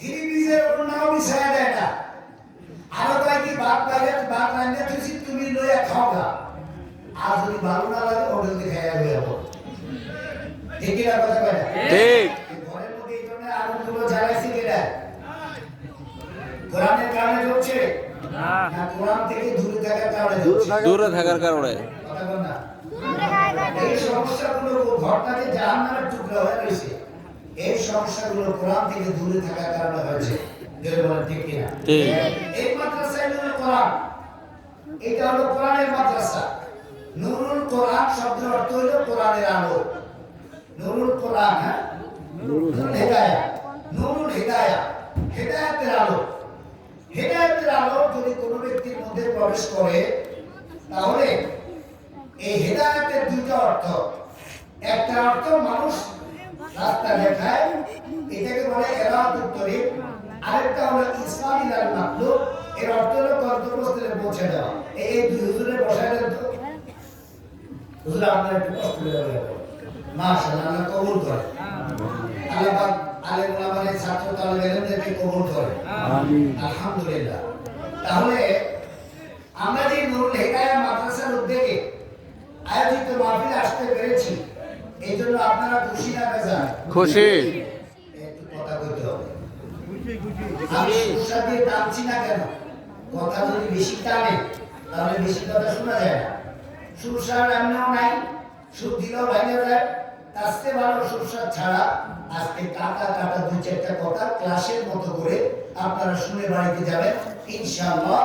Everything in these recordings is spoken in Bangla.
ধীরে ব্রিজের ওর নাও বিছায়া দেয় আরও কয় কি বাপ লাগে বাপ রান্না তুই তুমি লইয়া খাও গা। আর যদি ভালো না লাগে হোটেল থেকে খাইয়া লইয়া যাব ঠিক কি না কথা কয় ঠিক। ঘরের মধ্যে এই ধরনের আগুনগুলো জ্বালাইছে কেটা কোরআনের কারণে চলছে? না। কোরআন থেকে দূরে থাকার কারণে দূরে থাকার কারণে। কথা বল না। এই সমস্যাগুলো ঘটনাতে জাহান্নামের টুকরা হয়ে রয়েছে। এই সমস্যাগুলো কোরআন থেকে দূরে থাকার কারণে হয়েছে। যদি বলেন ঠিক কিনা? এই মাদ্রাসায় হলো কোরআন। এটা হলো কোরআনের মাদ্রাসা। নুরুল কোরআন শব্দের অর্থ হলো কোরআনের আলো। নুরুল কোরআন হ্যাঁ? নুরুল হেদায়া নুরুল হেদায়া হেদায়াতের আলো। হেদায়াতের আলো যদি কোনো ব্যক্তির মধ্যে প্রবেশ করে তাহলে এই হেদায়াতের দুটো অর্থ। একটা অর্থ মানুষ রাস্তা দেখায় এটাকে বলে এরাতুত তরিক আরেকটা হলো লাল মাকলুক এর অর্থ হলো গন্তব্যস্থলে পৌঁছে দেওয়া। এই এই দুই হুজুরে বসায় দেন তো। হুজুর আপনার একটু কষ্ট করে মাশাআল্লাহ আল্লাহ কবুল করে। আল্লাহ পাক আলেম ওলামাদের ছাত্র তালেব ইলমদেরকে কবুল করে। আলহামদুলিল্লাহ। তাহলে আমরা যে নুরুল হেদায়া মাদ্রাসার উদ্যোগে আয়োজিত মাহফিলে আসতে পেরেছি এই জন্য আপনারা খুশি না বেজার খুশি। একটু কথা বলতে হবে। আমি সুরসা দিয়ে টানছি না কেন? কথা যদি বেশি টানে তাহলে বেশি কথা শোনা যায় না। সুরসার এমনিও নাই সুর দিলেও ভেঙে যায়। চেয়ে ভালো সুরসার ছাড়া আজকে কাটা কাটা দুই চারটা কথা ক্লাসের মতো করে আপনারা শুনে বাড়িতে যাবেন। ইনশাআল্লাহ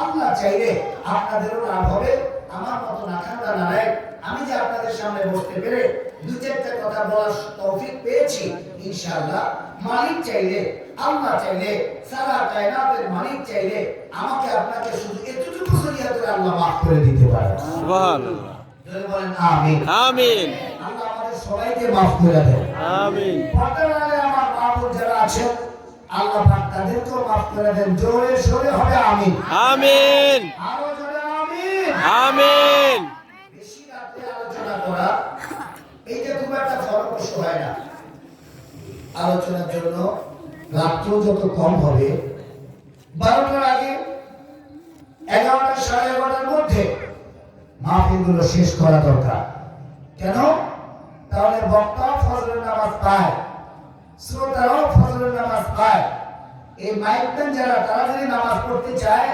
আল্লাহ চাইলে আপনাদেরও লাভ হবে। আমার মতো না খান্দা না নাই। আমি যে আপনাদের সামনে বসতে পেরে দু চারটা কথা বলার তৌফিক পেয়েছি ইনশাআল্লাহ। মালিক চাইলে আল্লাহ চাইলে সারা কায়নাতের মালিক চাইলে আমাকে আপনাকে শুধু এতটুকু সরিয়া করে আল্লাহ মাফ করে দিতে পারে। সুবহানাল্লাহ। বলেন আমিন। আমিন। আল্লাহ আমাদের সবাইকে মাফ করে দেন। আমিন। পর্দার আমার মা বোন যারা আছেন আল্লাহ পাক তাদেরকেও মাফ করে দেন। জোরে সোরে হবে আমিন। আমিন। আরও জোরে আমিন। আমিন। করা, এইটা খুব একটা ফলপ্রসূ হয় না। আলোচনার জন্য রাত্র যত কম হবে, বারোটার আগে এগারোটা, সাড়ে এগারোটার মধ্যে মাহফিলগুলো শেষ করা দরকার। কেন? তাহলে বক্তাও ফজরের নামাজ পায়, শ্রোতারাও ফজরের নামাজ পায়। এই মাইকম্যান যারা তারা যদি নামাজ পড়তে চায়,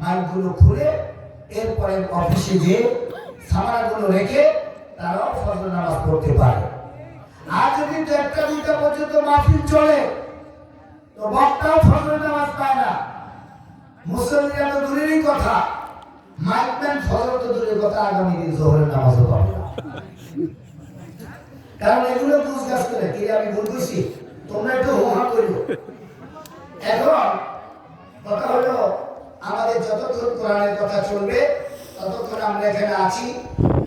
মাইকগুলো খুলে এরপরে অফিসে যে সামানাগুলো রেখে তারাও ফজর নামাজ পড়তে পারে। আর যদি একটা দুইটা পর্যন্ত মাহফিল চলে, তো বক্তাও ফজর নামাজ পায় না। মুসলিমরা তো দূরেরই কথা। মাইকম্যান ফজর তো দূরের কথা, আগামী দিন জোহরের পাবে কারণ এগুলো বুঝ গাছ করে, কি আমি ভুল করছি তোমরা একটু করিও। এখন কথা হলো, আমাদের যতক্ষণ কোরআনের কথা চলবে, ততক্ষণ আমরা এখানে আছি।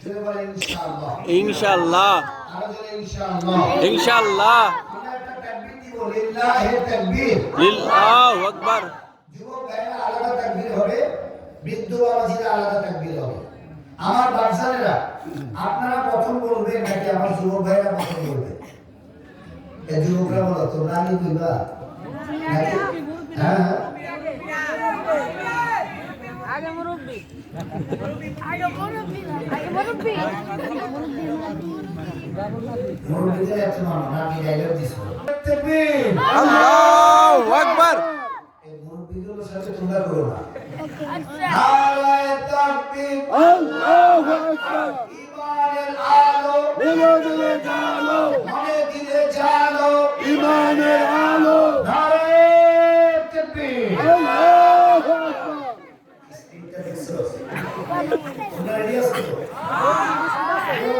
ইনশাআল্লাহ। ইনশাআল্লাহ। তাকবীর দিব লিল্লাহি তাকবীর লিল্লাহু আকবার। যুবক ভাইয়েরা আলাদা তাকবীর হবে বৃদ্ধ বাবাজিরা আলাদা তাকবীর হবে আমার বাচ্চারা আপনারা প্রথম বলবেন নাকি আমার যুবক ভাইয়েরা প্রথম বলবেন এই যুবকরা বলো তোমরা আগে কইবা? হ্যাঁ। আল্লাহু আকবার। সাথে তোমরা করো না আচ্ছা নারায়ে তাকবীর আল্লাহু আকবার ইমানের আলো বিনোদনের জালো মনে দিলে জানো ইমানের আলো নারায়ে তাকবীর আল্লাহু আকবার স্ক্রিনটা দেখছ তোমরা রেডি আছো তো ও ভাইরা রেডি রেডি আস্তাগফিরুল খায়রা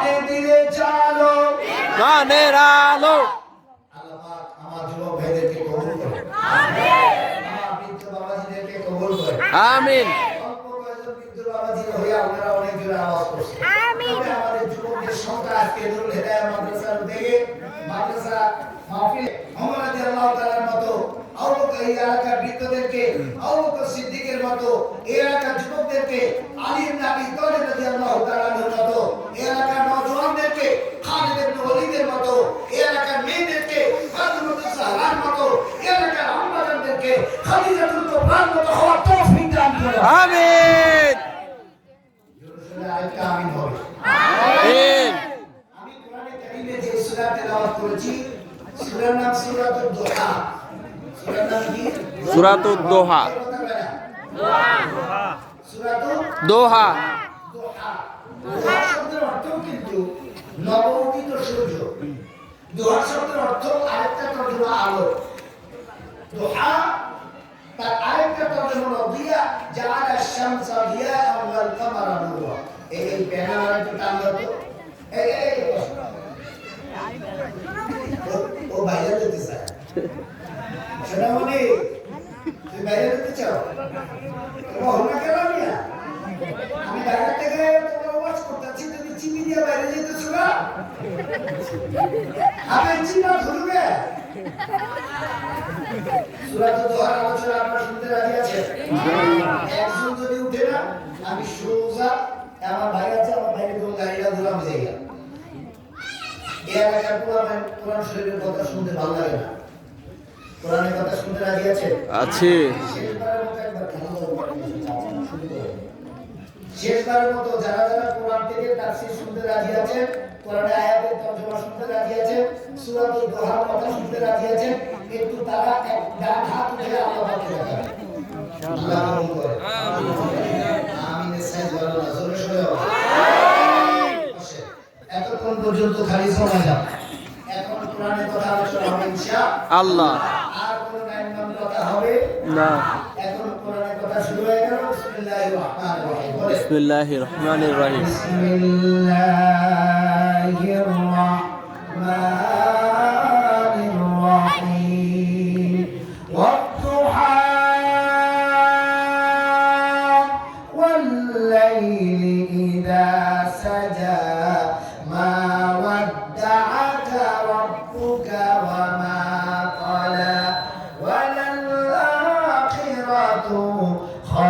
মনে দিলে চালো। গানের আলো আল্লাহ পাক আমার যুবক ভাইদেরকে কবুল করুন আমিন। আমার মাদ্রাসা মাহফিল ওমর রাদিয়াল্লাহু তাআলার মতো এই এলাকার বৃদ্ধদেরকে আবুবকর সিদ্দিকের মতো এলাকার যুবকদেরকে, আলী ইবনে আবি তালিব রাদিয়াল্লাহু তাআলার মতো এলাকার নওজোয়ানদেরকে খালিদ ইবনে ওয়ালিদের মতো এলাকার মেয়েদেরকে সাহরার মতো এলাকার কুবরার মতো হওয়ার তৌফিক দান আমিন জোরে আরেকটা আমিন হবে আমিন আমি কোরআনে কারীমে যে সূরা তেলাওয়াত করেছি সূরার নাম সূরাতুদ দুহা সূরার নাম কি সূরাতুদ দোহা। দোহা। নবউদিত সূর্য দুহা শব্দের অর্থ আরেকটা তর্জমা আলো দুহা তার আরেকটা তর্জমা দিয়া জাআলা শামসা দিয়াআন ওয়াল কামারা এই প্যানেল একটু টান দাও তো এই এই বসো। ও- ও বাইরে যেতে চায় সোনামণি তুই বাইরে যেতে চাও কখন না কেন মিয়া আমি ঢাকা থেকে তোমার ওয়াজ করতেছি তুমি চিপি দিয়ে বাইরে যেতেছো না আমি চিপা ধরবে সুরাত দোহার আলোচনা আপনারা শুনতে রাজি আছেন একজন যদি উঠে না আমি সোজা আমার ভাই আছে আমার ভাইয়ের কোন গাড়িটা দিলাম জায়গা এই এলাকার কোরআন কোরআন শরীফের কথা শুনতে ভালো লাগে না। কোরআনের কথা শুনতে রাজি আছেন আছি। শেষবারের মতো যারা যারা কোরআন থেকে তাফসীর শুনতে রাজি আছেন কোরআনের আয়াতের তর্জমা শুনতে রাজি আছেন সূরাতুল দোহার কথা শুনতে রাজি আছেন একটু তারা এক ডান হাত উঠে আল্লাহ পাকে আল্লাহ কবুল করে আমিনের সাইজ ভালো না জোরে সরে বলো। বসে। এতক্ষণ পর্যন্ত খালি সময় যাও এখন কোরআনের কথা আলোচনা হবে আর কোনো কথা হবে না। এখন কোরআনের কথা শুরু হয়ে গেল। বিসমিল্লাহির রহমানির রহিম। বিসমিল্লাহির রহমানির রহিম। বিসমিল্লাহির রহমানির